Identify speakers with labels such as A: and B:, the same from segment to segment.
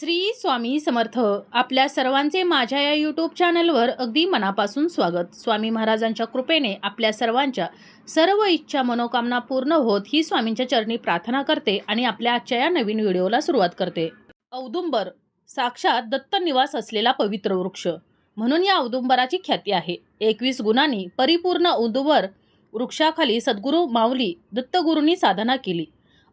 A: श्री स्वामी समर्थ आपल्या सर्वांचे माझ्या या यूट्यूब चॅनलवर अगदी मनापासून स्वागत. स्वामी महाराजांच्या कृपेने आपल्या सर्वांच्या सर्व इच्छा मनोकामना पूर्ण होत ही स्वामींच्या चरणी प्रार्थना करते आणि आपल्या आजच्या या नवीन व्हिडिओला सुरुवात करते. औदुंबर साक्षात दत्त निवास असलेला पवित्र वृक्ष. म्हणून या औदुंबराची ख्याती आहे. एकवीस गुणांनी परिपूर्ण औदुंबर वृक्षाखाली सद्गुरू माऊली दत्तगुरूंनी साधना केली.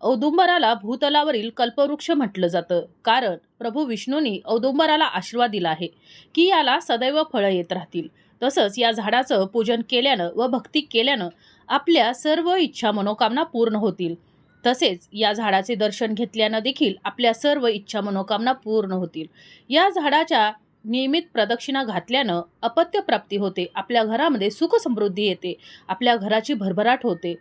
A: औदुंबराला भूतलावरील कल्पवृक्ष म्हटलं जातं. कारण प्रभू विष्णूंनी औदुंबराला आशीर्वाद दिला आहे की याला सदैव फळं येत राहतील. तसंच या झाडाचं पूजन केल्यानं व भक्ती केल्यानं आपल्या सर्व इच्छा मनोकामना पूर्ण होतील. तसेच या झाडाचे दर्शन घेतल्यानं देखील आपल्या सर्व इच्छा मनोकामना पूर्ण होतील. या झाडाच्या नियमित प्रदक्षिणा घातल्यानं अपत्य प्राप्ती होते. आपल्या घरामध्ये सुखसमृद्धी येते. आपल्या घराची भरभराट होते.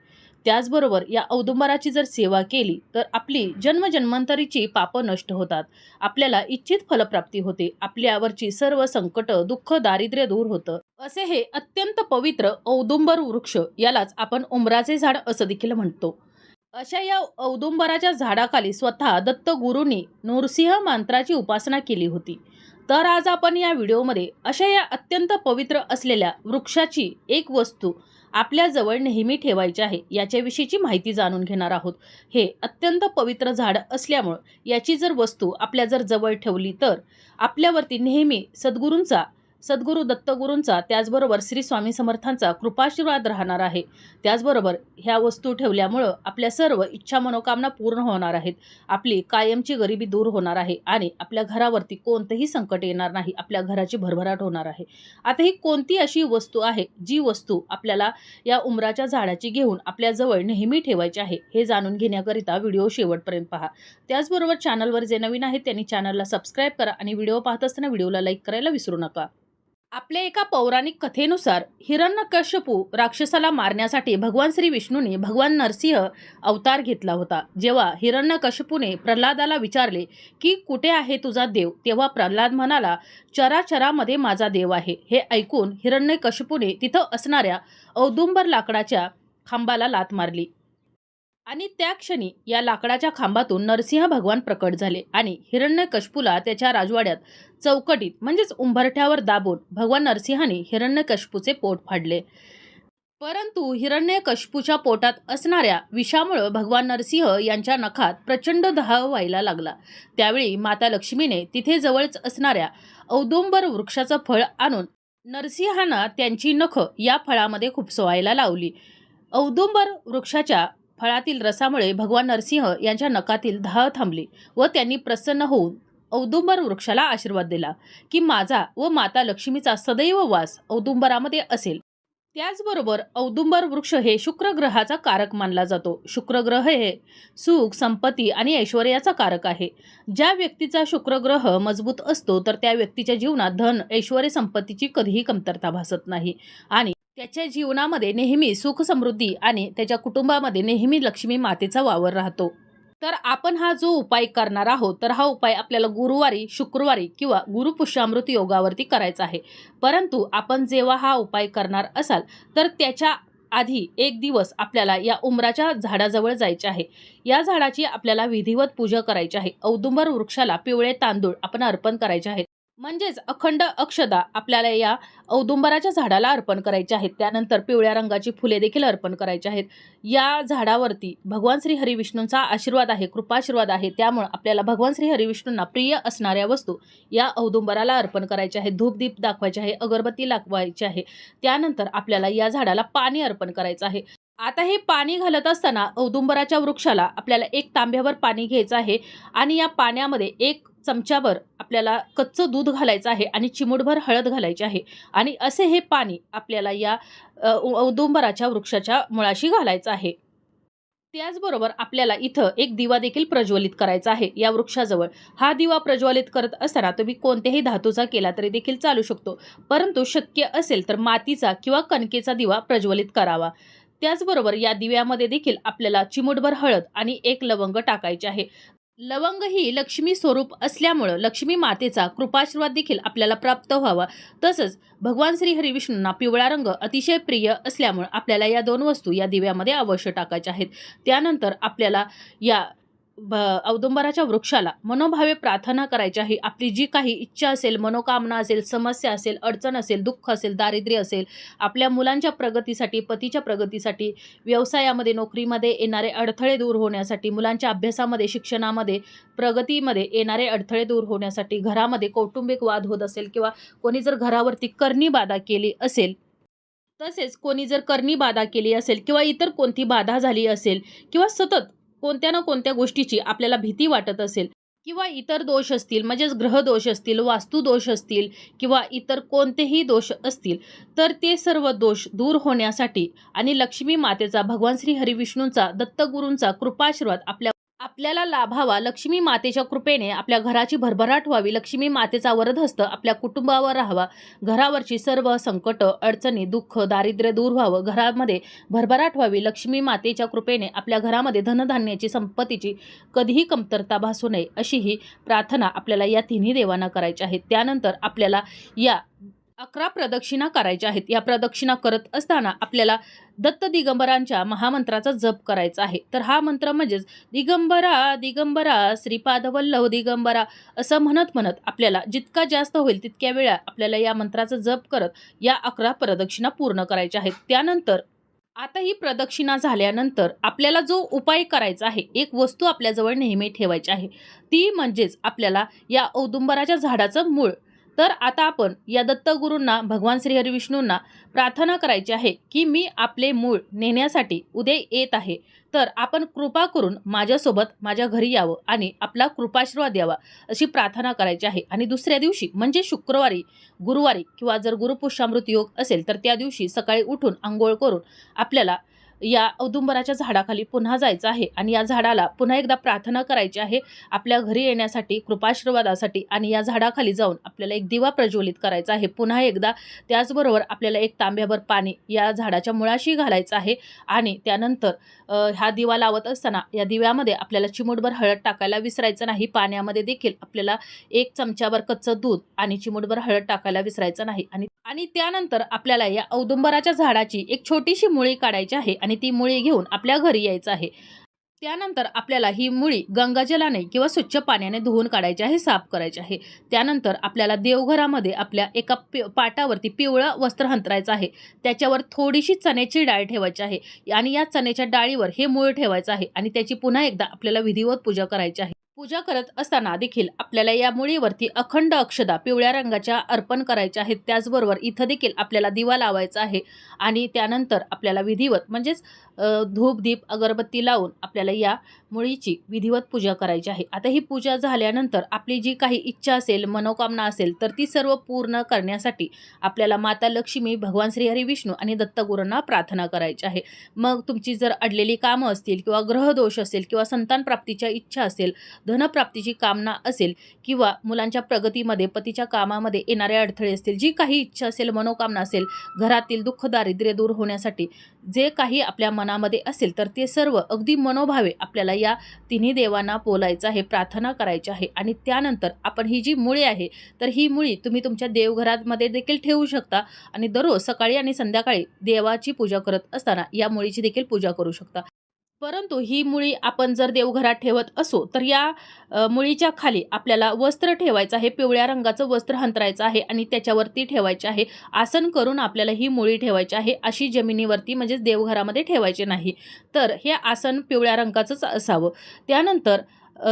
A: त्याचबरोबर या औदुंबराची जर सेवा केली तर आपली जन्मजन्मांतरीची पापं नष्ट होतात. आपल्याला इच्छित फलप्राप्ती होते. आपल्यावरची सर्व संकट दुःख दारिद्र्य दूर होतं. असे हे अत्यंत पवित्र औदुंबर वृक्ष यालाच आपण उमराचे झाड असं देखील म्हणतो. अशा या औदुंबराच्या झाडाखाली स्वतः दत्तगुरूंनी नृसिंह मंत्राची उपासना केली होती. तर आज आपण या व्हिडिओमध्ये अशा या अत्यंत पवित्र असलेल्या वृक्षाची एक वस्तू आपल्याजवळ नेहमी ठेवायची आहे याच्याविषयीची माहिती जाणून घेणार आहोत. हे अत्यंत पवित्र झाड असल्यामुळं याची जर वस्तू आपल्या जर जवळ ठेवली तर आपल्यावरती नेहमी सद्गुरूंचा सद्गुरू दत्तगुरूंचा त्याचबरोबर श्री स्वामी समर्थांचा कृपाशीर्वाद राहणार आहे. त्याचबरोबर ह्या वस्तू ठेवल्यामुळं आपल्या सर्व इच्छा मनोकामना पूर्ण होणार आहेत. आपली कायमची गरिबी दूर होणार आहे आणि आपल्या घरावरती कोणतंही संकट येणार नाही. आपल्या घराची भरभराट होणार आहे. आता ही कोणती अशी वस्तू आहे जी वस्तू आपल्याला या उमराच्या झाडाची घेऊन आपल्याजवळ नेहमी ठेवायची आहे हे जाणून घेण्याकरिता व्हिडिओ शेवटपर्यंत पहा. त्याचबरोबर चॅनलवर जे नवीन आहेत त्यांनी चॅनलला सबस्क्राईब करा आणि व्हिडिओ पाहत असताना व्हिडिओला लाईक करायला विसरू नका. आपल्या एका पौराणिक कथेनुसार हिरण्यकश्यपू राक्षसाला मारण्यासाठी भगवान श्री विष्णूने भगवान नरसिंह अवतार घेतला होता. जेव्हा हिरण्यकश्यपूने प्रल्हादाला विचारले की कुठे आहे तुझा देव? तेव्हा प्रल्हाद म्हणाला चराचरामध्ये माझा देव आहे. हे ऐकून हिरण्यकश्यपूने तिथं असणाऱ्या औदुंबर लाकडाच्या खांबाला लात मारली. आणि त्या क्षणी या लाकडाच्या खांबातून नरसिंह भगवान प्रकट झाले आणि हिरण्यकश्यपूला त्याच्या राजवाड्यात चौकटीत म्हणजेच उंबरठ्यावर दाबून भगवान नरसिंहाने हिरण्यकश्यपूचे पोट फाडले. परंतु हिरण्यकश्यपूच्या पोटात असणाऱ्या विषामुळं भगवान नरसिंह यांच्या नखात प्रचंड दाह व्हायला लागला. त्यावेळी माता लक्ष्मीने तिथे जवळच असणाऱ्या औदुंबर वृक्षाचं फळ आणून नरसिंहांना त्यांची नख या फळामध्ये खुपसवायला लावली. औदुंबर वृक्षाच्या फळातील रसामुळे भगवान नरसिंह यांच्या नकातील धाह थांबली व त्यांनी प्रसन्न होऊन औदुंबर वृक्षाला आशीर्वाद दिला की माझा व माता लक्ष्मीचा सदैव वास औदुंबरामध्ये असेल. त्याचबरोबर औदुंबर वृक्ष हे शुक्रग्रहाचा कारक मानला जातो. शुक्रग्रह हे सुख संपत्ती आणि ऐश्वर्याचा कारक आहे. ज्या व्यक्तीचा शुक्र ग्रह मजबूत असतो तर त्या व्यक्तीच्या जीवनात धन ऐश्वर संपत्तीची कधीही कमतरता भासत नाही आणि त्याच्या जीवनामध्ये नेहमी सुख समृद्धी आणि त्याच्या कुटुंबामध्ये नेहमी लक्ष्मी मातेचा वावर राहतो. तर आपण हा जो उपाय करणार आहोत तर हा उपाय आपल्याला गुरुवारी शुक्रवारी किंवा गुरुपुष्यामृत योगावरती करायचा आहे. परंतु आपण जेव्हा हा उपाय करणार असाल तर त्याच्या आधी एक दिवस आपल्याला या उमराच्या झाडाजवळ जायचे आहे. या झाडाची आपल्याला विधिवत पूजा करायची आहे. औदुंबर वृक्षाला पिवळे तांदूळ आपण अर्पण करायचे आहेत. म्हणजेच अखंड अक्षदा आपल्याला या औदुंबराच्या झाडाला अर्पण करायचे आहेत. त्यानंतर पिवळ्या रंगाची फुले देखील अर्पण करायची आहेत. या झाडावरती भगवान श्री हरिविष्णूंचा आशीर्वाद आहे कृपाशीर्वाद आहे. त्यामुळं आपल्याला भगवान श्री हरिविष्णूंना प्रिय असणाऱ्या वस्तू या औदुंबराला अर्पण करायच्या आहेत. धूपदीप दाखवायचे आहे अगरबत्ती दाखवायची आहे. त्यानंतर आपल्याला या झाडाला पाणी अर्पण करायचं आहे. आता हे पाणी घालत असताना औदुंबराच्या वृक्षाला आपल्याला एक तांब्यावर पाणी घ्यायचं आहे आणि या पाण्यामध्ये एक चमच्यावर आपल्याला कच्चं दूध घालायचं आहे आणि चिमूटभर हळद घालायची आहे. आणि असे हे पाणी आपल्याला या औदुंबराच्या वृक्षाच्या मुळाशी घालायचं आहे. त्याचबरोबर आपल्याला इथं एक दिवा देखील प्रज्वलित करायचा आहे या वृक्षाजवळ. हा दिवा प्रज्वलित करत असताना तुम्ही कोणत्याही धातूचा केला तरी देखील चालू शकतो. परंतु शक्य असेल तर मातीचा किंवा कणकेचा दिवा प्रज्वलित करावा. त्याचबरोबर या दिव्यामध्ये देखील आपल्याला चिमूटभर हळद आणि एक लवंग टाकायचे आहे. लवंग ही लक्ष्मी स्वरूप असल्यामुळं लक्ष्मी मातेचा कृपाशीर्वाद देखील आपल्याला प्राप्त व्हावा. तसंच भगवान श्री हरिविष्णूंना पिवळा रंग अतिशय प्रिय असल्यामुळं आपल्याला या दोन वस्तू या दिव्यामध्ये अवश्य टाकायच्या आहेत. त्यानंतर आपल्याला या ब औदुंबराच्या वृक्षाला मनोभावे प्रार्थना करायची आहे आपली जी काही इच्छा असेल मनोकामना असेल समस्या असेल अडचण असेल दुःख असेल दारिद्र्य असेल आपल्या मुलांच्या प्रगतीसाठी पतीच्या प्रगतीसाठी व्यवसायामध्ये नोकरीमध्ये येणारे अडथळे दूर होण्यासाठी मुलांच्या अभ्यासामध्ये शिक्षणामध्ये प्रगतीमध्ये येणारे अडथळे दूर होण्यासाठी घरामध्ये कौटुंबिक वाद होत असेल किंवा कोणी जर घरावरती करणी बाधा केली असेल तसेच कोणी जर करणी बाधा केली असेल किंवा इतर कोणती बाधा झाली असेल किंवा सतत कोणत्या ना कोणत्या गोष्टीची आपल्याला भीती वाटत असेल किंवा इतर दोष असतील म्हणजेच ग्रहदोष असतील वास्तुदोष असतील किंवा इतर कोणतेही दोष असतील तर ते सर्व दोष दूर होण्यासाठी आणि लक्ष्मी मातेचा भगवान श्री हरिविष्णूंचा दत्तगुरूंचा कृपाशीर्वाद आपल्या आपल्याला लाभावा लक्ष्मी मातेच्या कृपेने आपल्या घराची भरभराट व्हावी लक्ष्मी मातेचा वरदहस्त आपल्या कुटुंबावर राहावा. घरावरची सर्व संकट अडचणी दुःख दारिद्र्य दूर व्हावं. घरामध्ये भरभराट व्हावी. लक्ष्मी मातेच्या कृपेने आपल्या घरामध्ये धनधान्याची संपत्तीची कधीही कमतरता भासू नये अशी ही प्रार्थना आपल्याला या तिन्ही देवांना करायची आहे. त्यानंतर आपल्याला या अकरा प्रदक्षिणा करायच्या आहेत. या प्रदक्षिणा करत असताना आपल्याला दत्त दिगंबरांच्या महामंत्राचा जप करायचा आहे. तर हा मंत्र म्हणजेच दिगंबरा दिगंबरा श्रीपादवल्लभ दिगंबरा असं म्हणत म्हणत आपल्याला जितका जास्त होईल तितक्या वेळा आपल्याला या मंत्राचा जप करत या अकरा प्रदक्षिणा पूर्ण करायच्या आहेत. त्यानंतर आता ही प्रदक्षिणा झाल्यानंतर आपल्याला जो उपाय करायचा आहे एक वस्तू आपल्याजवळ नेहमी ठेवायची आहे. ती म्हणजेच आपल्याला या औदुंबराच्या झाडाचं मूळ तर आता आपण या दत्तगुरूंना भगवान श्रीहरिविष्णूंना प्रार्थना करायची आहे की मी आपले मूळ नेण्यासाठी उद्या येत आहे. तर आपण कृपा करून माझ्यासोबत माझ्या घरी यावं आणि आपला कृपाशीर्वाद द्यावा अशी प्रार्थना करायची आहे. आणि दुसऱ्या दिवशी म्हणजे शुक्रवारी गुरुवारी किंवा जर गुरुपुष्यामृत योग असेल तर त्या दिवशी सकाळी उठून आंघोळ करून आपल्याला या औदुंबराच्या झाडाखाली पुन्हा जायचं आहे आणि या झाडाला पुन्हा एकदा प्रार्थना करायची आहे आपल्या घरी येण्यासाठी कृपाशीर्वादासाठी आणि या झाडाखाली जाऊन आपल्याला एक दिवा प्रज्वलित करायचा आहे. पुन्हा एकदा त्याचबरोबर आपल्याला एक तांब्याभर पाणी या झाडाच्या मुळाशी घालायचं आहे आणि त्यानंतर ह्या हा दिवा लावत असताना या दिव्यामध्ये आपल्याला चिमूटभर हळद टाकायला विसरायचं नाही. पाण्यामध्ये देखील आपल्याला एक चमच्याभर कच्चं दूध आणि चिमूटभर हळद टाकायला विसरायचं नाही. आणि आणि त्यानंतर आपल्याला या औदुंबराच्या झाडाची एक छोटीशी मुळी काढायची आहे आणि आणि ती मुळी घेऊन आपल्या घरी यायचं आहे. त्यानंतर आपल्याला ही मुळी गंगाजलाने किंवा स्वच्छ पाण्याने धुवून काढायची आहे साफ करायची आहे. त्यानंतर आपल्याला देवघरामध्ये आपल्या एका पि पाटावरती पिवळं वस्त्र हंतरायचं आहे. त्याच्यावर थोडीशी चण्याची डाळ ठेवायची आहे आणि या चण्याच्या डाळीवर हे मूळ ठेवायचं आहे आणि त्याची पुन्हा एकदा आपल्याला विधिवत पूजा करायची आहे. पूजा करत असताना देखील आपल्याला या मुळीवरती अखंड अक्षदा पिवळ्या रंगाच्या अर्पण करायच्या आहेत. त्याचबरोबर इथं देखील आपल्याला दिवा लावायचा आहे आणि त्यानंतर आपल्याला विधिवत म्हणजेच धूप दीप अगरबत्ती लावून आपल्याला या मुळीची विधिवत पूजा करायची आहे. आता ही पूजा झाल्यानंतर आपली जी काही इच्छा असेल मनोकामना असेल तर ती सर्व पूर्ण करण्यासाठी आपल्याला माता लक्ष्मी भगवान श्री हरी विष्णू आणि दत्तगुरूंना प्रार्थना करायची आहे. मग तुमची जर अडलेली कामं असतील किंवा ग्रहदोष असेल किंवा संतान प्राप्तीच्या इच्छा असेल धनप्राप्तीची कामना असेल किंवा मुलांच्या प्रगतीमध्ये पतीच्या कामामध्ये येणारे अडथळे असतील जी काही इच्छा असेल मनोकामना असेल घरातील दुःख दारिद्र्य दूर होण्यासाठी जे काही आपल्या मनामध्ये असेल तर ते सर्व अगदी मनोभावे आपल्याला या तिन्ही देवांना बोलायचं आहे प्रार्थना करायची आहे आणि त्यानंतर आपण ही जी मुळी आहे तर ही मुळी तुम्ही तुमच्या देवघरामध्ये देखील ठेवू शकता आणि दररोज सकाळी आणि संध्याकाळी देवाची पूजा करत असताना या मुळीची देखील पूजा करू शकता. परंतु ही मुळी आपण जर देवघरात ठेवत असो तर या मुळीच्या खाली आपल्याला वस्त्र ठेवायचं आहे पिवळ्या रंगाचं वस्त्र हंतरायचं आहे आणि त्याच्यावरती ठेवायचे आहे. आसन करून आपल्याला ही मुळी ठेवायची आहे. अशी जमिनीवरती म्हणजेच देवघरामध्ये ठेवायचे नाही. तर हे आसन पिवळ्या रंगाचंच असावं. त्यानंतर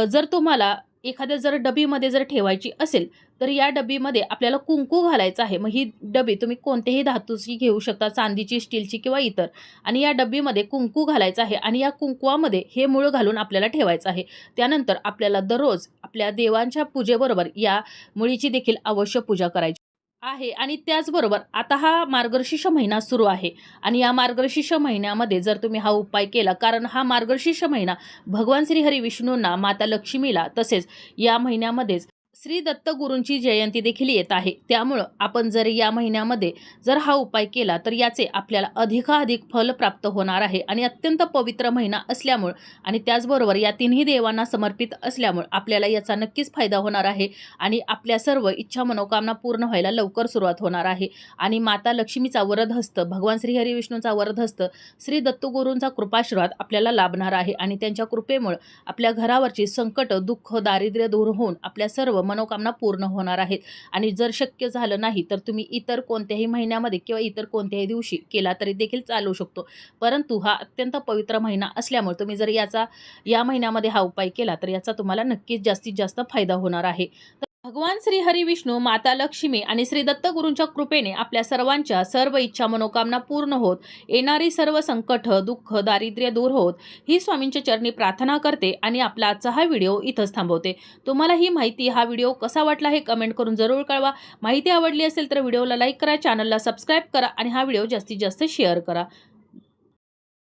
A: जर तुम्हाला एखाद्या जर डबीमध्ये जर ठेवायची असेल तर या डबीमध्ये आपल्याला कुंकू घालायचं आहे. मग ही डबी तुम्ही कोणत्याही धातूची घेऊ शकता चांदीची स्टीलची किंवा इतर. आणि या डबीमध्ये कुंकू घालायचं आहे आणि या कुंकवामध्ये हे मूळ घालून आपल्याला ठेवायचं आहे. त्यानंतर आपल्याला दररोज आपल्या देवांच्या पूजेबरोबर या मुळीची देखील अवश्य पूजा करायची. आहे. आणि त्याचबरोबर आता हा मार्गशीर्ष महिना सुरू आहे. आणि या मार्गशीर्ष महिन्यामध्ये जर तुम्ही हा उपाय केला कारण हा मार्गशीर्ष महिना भगवान श्रीहरी विष्णूंना माता लक्ष्मीला तसेच या महिन्यामध्येच श्री दत्त गुरूंची जयंती देखील येत आहे. त्यामुळं आपण जर या महिन्यामध्ये जर हा उपाय केला तर याचे आपल्याला अधिकाधिक फल प्राप्त होणार आहे आणि अत्यंत पवित्र महिना असल्यामुळं आणि त्याचबरोबर या तिन्ही देवांना समर्पित असल्यामुळं आपल्याला याचा नक्कीच फायदा होणार आहे आणि आपल्या सर्व इच्छा मनोकामना पूर्ण व्हायला लवकर सुरुवात होणार आहे. आणि माता लक्ष्मीचा वरद हस्त भगवान श्री हरी विष्णूचा वरद हस्त श्री दत्तगुरूंचा कृपाशीर्वाद आपल्याला लाभणार आहे आणि त्यांच्या कृपेमुळं आपल्या घरावरची संकट दुःख दारिद्र्य दूर होऊन आपल्या सर्व मनोकामना पूर्ण होणार आहेत. आणि जर शक्य झालं नाही तर तुम्ही इतर कोणत्याही महिन्यामध्ये किंवा इतर कोणत्याही दिवशी केला तरी देखील चालू शकतो. परंतु हा अत्यंत पवित्र महिना असल्यामुळे तुम्ही जर याचा या महिन्यामध्ये हा उपाय केला तर याचा तुम्हाला नक्कीच जास्तीत जास्त फायदा होणार आहे. भगवान श्री हरी विष्णू माता लक्ष्मी आणि श्री दत्तगुरूंच्या कृपेने आपल्या सर्वांच्या सर्व इच्छा मनोकामना पूर्ण होत येणारी सर्व संकट दुःख दारिद्र्य दूर होत ही स्वामींच्या चरणी प्रार्थना करते आणि आपला आजचा हा व्हिडिओ इथंच थांबवते. तुम्हाला ही माहिती हा व्हिडिओ कसा वाटला हे कमेंट करून जरूर कळवा. माहिती आवडली असेल तर व्हिडिओला लाईक करा चॅनलला सबस्क्राईब करा आणि हा व्हिडिओ जास्तीत जास्त शेअर करा.